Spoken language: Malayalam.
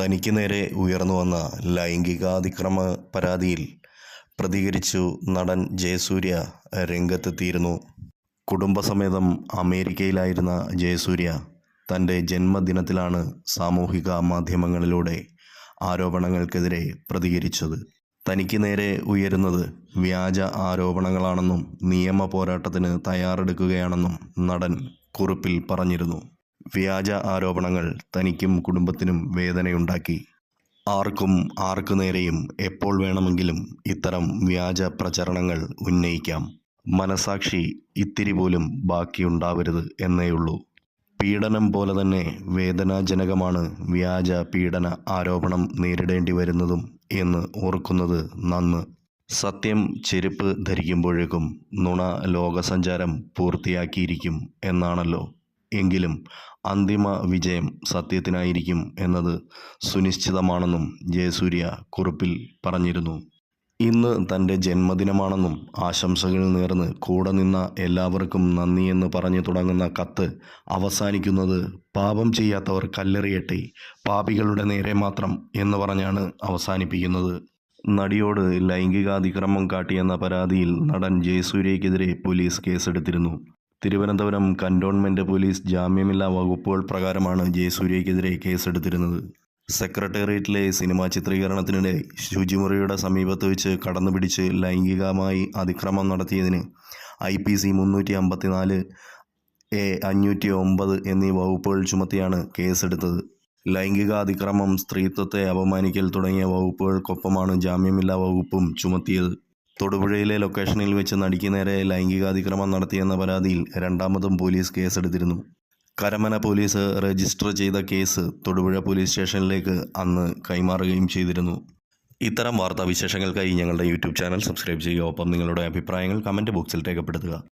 തനിക്ക് നേരെ ഉയർന്നു വന്ന ലൈംഗികാതിക്രമ പരാതിയിൽ പ്രതികരിച്ചു നടൻ ജയസൂര്യ രംഗത്തെത്തിയിരുന്നു. കുടുംബസമേതം അമേരിക്കയിലായിരുന്ന ജയസൂര്യ തന്റെ ജന്മദിനത്തിലാണ് സാമൂഹിക മാധ്യമങ്ങളിലൂടെ ആരോപണങ്ങൾക്കെതിരെ പ്രതികരിച്ചത്. തനിക്ക് നേരെ ഉയരുന്നത് വ്യാജ ആരോപണങ്ങളാണെന്നും നിയമ പോരാട്ടത്തിന് തയ്യാറെടുക്കുകയാണെന്നും നടൻ കുറിപ്പിൽ പറഞ്ഞിരുന്നു. വ്യാജ ആരോപണങ്ങൾ തനിക്കും കുടുംബത്തിനും വേദനയുണ്ടാക്കി. ആർക്കും ആർക്കു നേരെയും എപ്പോൾ വേണമെങ്കിലും ഇത്തരം വ്യാജ പ്രചരണങ്ങൾ ഉന്നയിക്കാം. മനസാക്ഷി ഇത്തിരി പോലും ബാക്കിയുണ്ടാവരുത് എന്നേയുള്ളൂ. പീഡനം പോലെ തന്നെ വേദനാജനകമാണ് വ്യാജ പീഡന ആരോപണം നേരിടേണ്ടി വരുന്നതും എന്ന് ഓർക്കുന്നത് നന്ന്. സത്യം ചെരുപ്പ് ധരിക്കുമ്പോഴേക്കും നുണ ലോകസഞ്ചാരം പൂർത്തിയാക്കിയിരിക്കും എന്നാണല്ലോ. എങ്കിലും അന്തിമ വിജയം സത്യത്തിനായിരിക്കും എന്നത് സുനിശ്ചിതമാണെന്നും ജയസൂര്യ കുറിപ്പിൽ പറഞ്ഞിരുന്നു. ഇന്ന് തന്റെ ജന്മദിനമാണെന്നും ആശംസകൾ നേർന്ന് കൂടെ നിന്ന എല്ലാവർക്കും നന്ദിയെന്ന് പറഞ്ഞു തുടങ്ങുന്ന കത്ത് അവസാനിക്കുന്നത് പാപം ചെയ്യാത്തവർ കല്ലെറിയട്ടെ പാപികളുടെ നേരെ മാത്രം എന്ന് പറഞ്ഞാണ് അവസാനിപ്പിക്കുന്നത്. നടിയോട് ലൈംഗികാതിക്രമം കാട്ടിയെന്ന പരാതിയിൽ നടൻ ജയസൂര്യയ്ക്കെതിരെ പോലീസ് കേസെടുത്തിരുന്നു. തിരുവനന്തപുരം കന്റോൺമെന്റ് പോലീസ് ജാമ്യമില്ലാ വകുപ്പുകൾ പ്രകാരമാണ് ജയസൂര്യക്കെതിരെ കേസെടുത്തിരുന്നത്. സെക്രട്ടേറിയറ്റിലെ സിനിമാ ചിത്രീകരണത്തിനിടെ ശുചിമുറിയുടെ സമീപത്ത് വെച്ച് കടന്നുപിടിച്ച് ലൈംഗികമായി അതിക്രമം നടത്തിയതിന് ഐ പി സി മുന്നൂറ്റി അമ്പത്തിനാല് എ അഞ്ഞൂറ്റി ഒമ്പത് എന്നീ വകുപ്പുകൾ ചുമത്തിയാണ് കേസെടുത്തത്. ലൈംഗിക അതിക്രമം സ്ത്രീത്വത്തെ അപമാനിക്കൽ തുടങ്ങിയ വകുപ്പുകൾക്കൊപ്പമാണ് ജാമ്യമില്ലാ വകുപ്പും ചുമത്തിയത്. തൊടുപുഴയിലെ ലൊക്കേഷനിൽ വെച്ച് നടിക്ക് നേരെ ലൈംഗികാതിക്രമം നടത്തിയെന്ന പരാതിയിൽ രണ്ടാമതും പോലീസ് കേസെടുത്തിരുന്നു. കരമന പോലീസ് രജിസ്റ്റർ ചെയ്ത കേസ് തൊടുപുഴ പോലീസ് സ്റ്റേഷനിലേക്ക് അന്ന് കൈമാറുകയും ചെയ്തിരുന്നു. ഇത്തരം വാർത്താവിശേഷങ്ങൾക്കായി ഞങ്ങളുടെ യൂട്യൂബ് ചാനൽ സബ്സ്ക്രൈബ് ചെയ്യുക. ഒപ്പം നിങ്ങളുടെ അഭിപ്രായങ്ങൾ കമന്റ് ബോക്സിൽ രേഖപ്പെടുത്തുക.